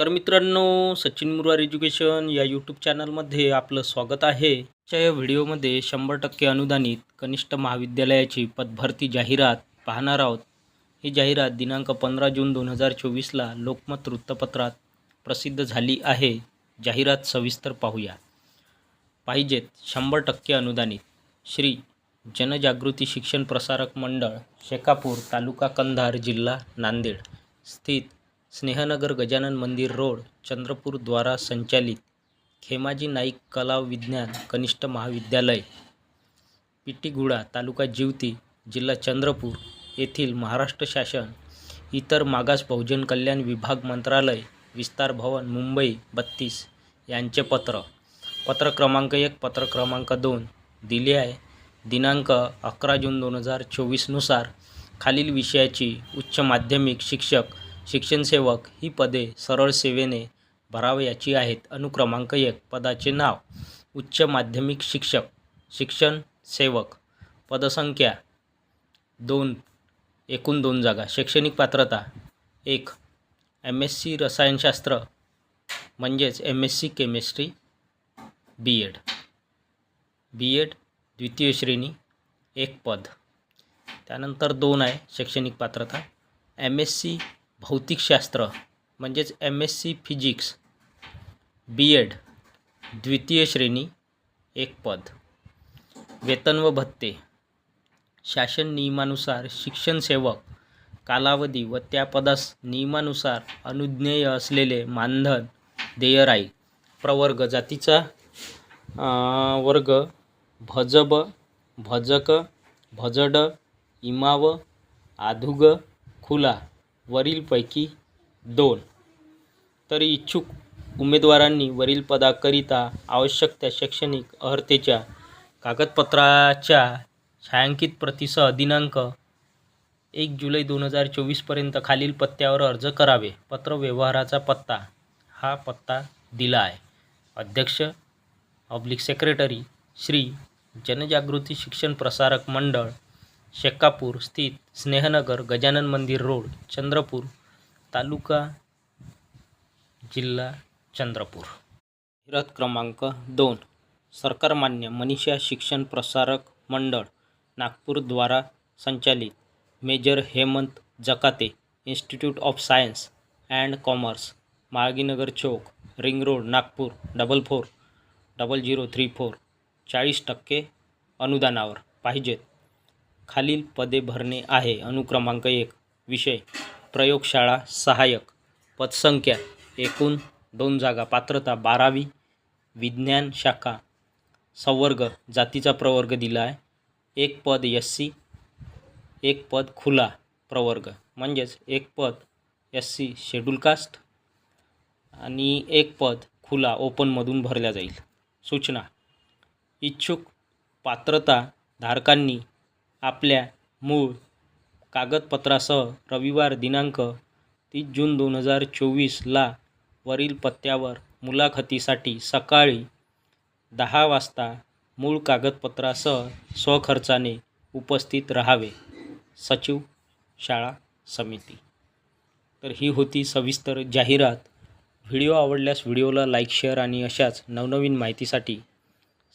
नमस्कार मित्रांनो सचिन मुरार एज्युकेशन या यूट्यूब चॅनलमध्ये आपलं स्वागत आहे. आजच्या या व्हिडिओमध्ये शंभर टक्के अनुदानित कनिष्ठ महाविद्यालयाची पदभरती जाहिरात पाहणार आहोत. ही जाहिरात दिनांक पंधरा जून दोन हजार चोवीसला लोकमत वृत्तपत्रात प्रसिद्ध झाली आहे. जाहिरात सविस्तर पाहूया. पाहिजेत शंभर टक्के अनुदानित. श्री जनजागृती शिक्षण प्रसारक मंडळ शेकापूर तालुका कंधार जिल्हा नांदेड. स्थित स्नेहनगर गजानन मंदिर रोड चंद्रपूरद्वारा संचालित खेमाजी नाईक कला विज्ञान कनिष्ठ महाविद्यालय पिटीगुडा तालुका जिवती जिल्हा चंद्रपूर येथील महाराष्ट्र शासन इतर मागास बहुजन कल्याण विभाग मंत्रालय विस्तार भवन मुंबई बत्तीस यांचे पत्र. पत्र क्रमांक एक पत्र क्रमांक दोन दिले आहे. दिनांक अकरा जून दोन हजार चोवीसनुसार खालील विषयाची उच्च माध्यमिक शिक्षक शिक्षणसेवक ही पदे सरळ सेवेने भरावयाची आहेत. अनुक्रमांक एक पदाचे नाव. उच्च माध्यमिक शिक्षक शिक्षण सेवक. पदसंख्या दोन एकूण दोन जागा. शैक्षणिक पात्रता एक एम एस सी रसायनशास्त्र म्हणजेच M S C chemistry B Ed B Ed द्वितीय श्रेणी एक पद. त्यानंतर दोन आहे शैक्षणिक पात्रता. एम एस सी भौतिकशास्त्र म्हणजेच M S C physics B Ed द्वितीय श्रेणी एक पद. वेतन व भत्ते. शासन नियमानुसार शिक्षणसेवक कालावधी व त्या पदास नियमानुसार अनुज्ञेय असलेले मानधन देय राहील प्रवर्ग जातीचा वर्ग भजब भजक भजड इमाव आधुग खुला. वरीलपैकी दोन. तरी इच्छुक उमेदवारांनी वरील पदाकरिता आवश्यक त्या शैक्षणिक अर्हतेच्या कागदपत्राच्या छायांकित प्रतीसह दिनांक एक जुलै दोन हजार चोवीसपर्यंत खालील पत्त्यावर अर्ज करावे. पत्र व्यवहाराचा पत्ता. हा पत्ता दिला आहे. अध्यक्ष ऑब्लिक सेक्रेटरी श्री जनजागृती शिक्षण प्रसारक मंडळ शेकापूर स्थित स्नेहनगर गजानन मंदिर रोड चंद्रपूर तालुका जिल्हा चंद्रपूर. जाहिरात क्रमांक दोन सरकारमान्य मनीषा शिक्षण प्रसारक मंडळ नागपूरद्वारा संचालित major Hemant Jakate institute of science and commerce Malginagar Chowk ring road Nagpur double four double zero three four चाळीस टक्के अनुदानावर पाहिजेत. खालील पदे भरणे आहे. अनुक्रमांक एक विषय प्रयोगशाळा सहाय्यक पदसंख्या एकूण दोन जागा पात्रता बारावी विज्ञान शाखा संवर्ग जातीचा प्रवर्ग दिला आहे. एक पद एस सी एक पद खुला प्रवर्ग म्हणजेच एक पद एस सी शेड्यूल कास्ट आणि एक पद खुला ओपनमधून भरल्या जाईल. सूचना इच्छुक पात्रता धारकांनी आपल्या मूळ कागदपत्रासह रविवार दिनांक तीस जून दोन हजार चोवीसला वरील पत्त्यावर मुलाखतीसाठी सकाळी दहा वाजता मूळ कागदपत्रासह स्वखर्चाने उपस्थित राहावे. सचिव शाळा समिती. तर ही होती सविस्तर जाहिरात. व्हिडिओ आवडल्यास व्हिडिओला लाईक शेअर आणि अशाच नवनवीन माहितीसाठी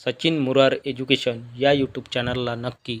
सचिन मुरार एज्युकेशन या यूट्यूब चॅनलला नक्की